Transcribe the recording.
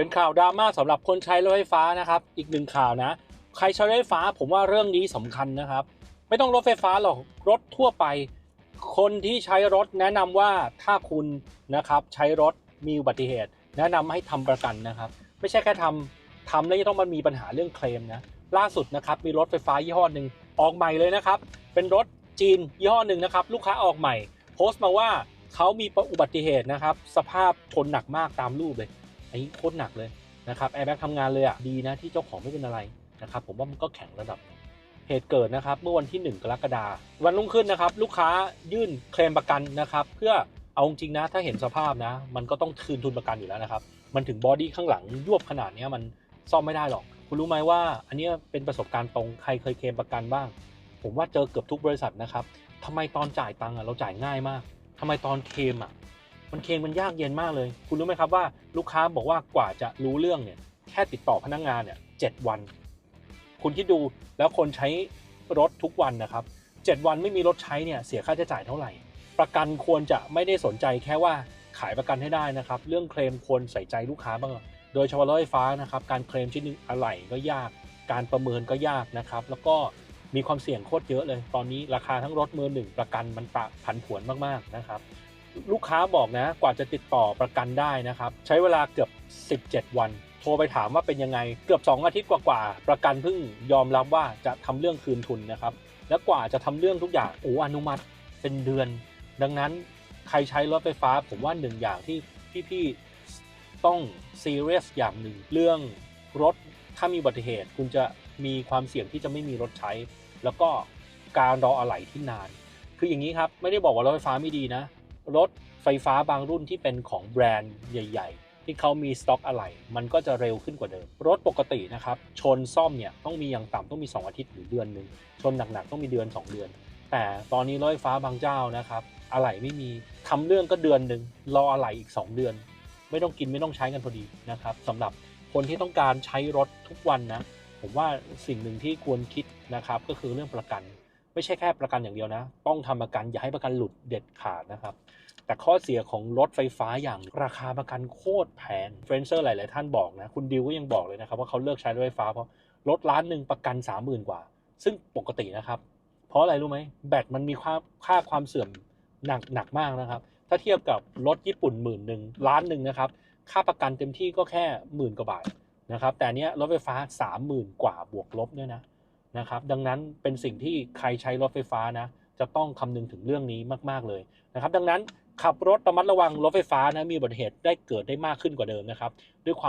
เป็นข่าวดราม่าสำหรับคนใช้รถไฟฟ้านะครับ อีกหนึ่งข่าวนะ ใครใช้รถไฟฟ้าผมว่าเรื่องนี้สำคัญนะครับ ไม่ต้องรถไฟฟ้าหรอกรถทั่วไป คนที่ใช้รถแนะนำว่าถ้าคุณนะครับใช้รถมีอุบัติเหตุ แนะนำให้ทำประกันนะครับ ไม่ใช่แค่ทำทำแล้วยังต้องมามีปัญหาเรื่องเคลมนะล่าสุดนะครับมีรถไฟฟ้ายี่ห้อหนึ่งออกใหม่เลยนะครับ เป็นรถจีนยี่ห้อหนึ่งนะครับ ลูกค้าออกใหม่ โพสต์มาว่าเขามีอุบัติเหตุนะครับ สภาพชนหนักมากตามรูปเลย อันนี้โคตรหนักเลยนะครับแอร์แบ็กทำงานเลยอะดีนะที่เจ้าของไม่เป็นอะไรนะครับผมว่ามันก็แข็งระดับเหตุเกิดนะครับเมื่อวันที่ 1 กรกฎาคมวันรุ่งขึ้นนะครับ ลูกค้ายื่นเคลมประกันนะครับ เพื่อเอาจริงนะถ้าเห็นสภาพนะ มันก็ต้องคืนทุนประกันอยู่แล้วนะครับ มันถึงบอดี้ข้างหลังยวบขนาดนี้มันซ่อมไม่ได้หรอก คุณรู้ไหมว่า อันนี้เป็นประสบการณ์ตรงใครเคยเคลมประกันบ้าง ผมว่าเจอเกือบทุกบริษัทนะครับทำไมตอนจ่ายตังค์เราจ่ายง่ายมากทำไมตอนเคลมอะ มันเคลมมันยากเย็นมากเลย คุณรู้ไหมครับว่าลูกค้าบอกว่ากว่าจะรู้เรื่องเนี่ยแค่ติดต่อพนักงานเนี่ยเจ็ดวัน คุณคิดดูแล้วคนใช้รถทุกวันนะครับเจ็ดวันไม่มีรถใช้เนี่ยเสียค่าใช้จ่ายเท่าไหร่ ประกันควรจะไม่ได้สนใจแค่ว่าขายประกันให้ได้นะครับ เรื่องเคลมควรใส่ใจลูกค้าบ้าง โดยเฉพาะรถไฟฟ้านะครับการเคลมชิ้นหนึงอะไหล่ก็ยาก การประเมินก็ยากนะครับ แล้วก็มีความเสี่ยงโคตรเยอะเลย ตอนนี้ราคาทั้งรถมือหนึ่งประกันมันปะผันผวนมากๆนะครับ ลูกค้าบอกนะ กว่าจะติดต่อประกันได้นะครับ ใช้เวลาเกือบ 17 วัน โทรไปถามว่าเป็นยังไง เกือบ 2 อาทิตย์กว่าๆ ประกันเพิ่งยอมรับว่าจะทำเรื่องคืนทุนนะครับ และกว่าจะทำเรื่องทุกอย่างโอ้อนุมัติเป็นเดือน ดังนั้นใครใช้รถไฟฟ้า ผมว่าหนึ่งอย่างที่พี่ๆต้องซีเรียสอย่างหนึ่งเรื่องรถถ้ามีอุบัติเหตุ คุณจะมีความเสี่ยงที่จะไม่มีรถใช้ แล้วก็การรออะไหล่ที่นาน คืออย่างนี้ครับ ไม่ได้บอกว่ารถไฟฟ้าไม่ดีนะ รถไฟฟ้าบางรุ่นที่เป็นของแบรนด์ใหญ่ ๆ ที่เขามีสต็อกอะไหล่มันก็จะเร็วขึ้นกว่าเดิม รถปกตินะครับ ชนซ่อมเนี่ยต้องมีอย่างต่ำต้องมี 2 อาทิตย์หรือเดือนหนึ่งชนหนักๆต้องมีเดือน 2 เดือน แต่ตอนนี้รถไฟฟ้าบางเจ้านะครับอะไหล่ไม่มีทำเรื่องก็เดือนหนึ่งรออะไหล่อีก 2 เดือน ไม่ต้องกินไม่ต้องใช้กันพอดีนะครับสำหรับคนที่ต้องการใช้รถทุกวันนะผมว่าสิ่งหนึ่งที่ควรคิดนะครับก็คือเรื่องประกัน ไม่ใช่แค่ประกันอย่างเดียวนะ ต้องทำประกันอย่าให้ประกันหลุดเด็ดขาดนะครับ แต่ข้อเสียของรถไฟฟ้าอย่างราคาประกันโคตรแพงเฟรนเซอร์หลาย ๆ ท่านบอกนะ คุณดิวก็ยังบอกเลยนะครับ ว่าเขาเลิกใช้รถไฟฟ้าเพราะรถล้านหนึ่งประกัน30,000กว่า ซึ่งปกตินะครับ เพราะอะไรรู้ไหมแบตมันมีค่าค่าความเสื่อมหนักหนักมากนะครับ ถ้าเทียบกับรถญี่ปุ่นหมื่นหนึ่งล้านหนึ่งนะครับค่าประกันเต็มที่ก็แค่หมื่นกว่าบาทนะครับแต่เนี้ยรถไฟฟ้า30,000กว่าบวกลบด้วยนะ นะครับ ดังนั้นเป็นสิ่งที่ใครใช้รถไฟฟ้านะ จะต้องคำนึงถึงเรื่องนี้มากๆเลยนะครับ ดังนั้นขับรถระมัดระวังรถไฟฟ้านะมีอุบัติเหตุได้เกิดได้มากขึ้นกว่าเดิมนะครับ ด้วยความ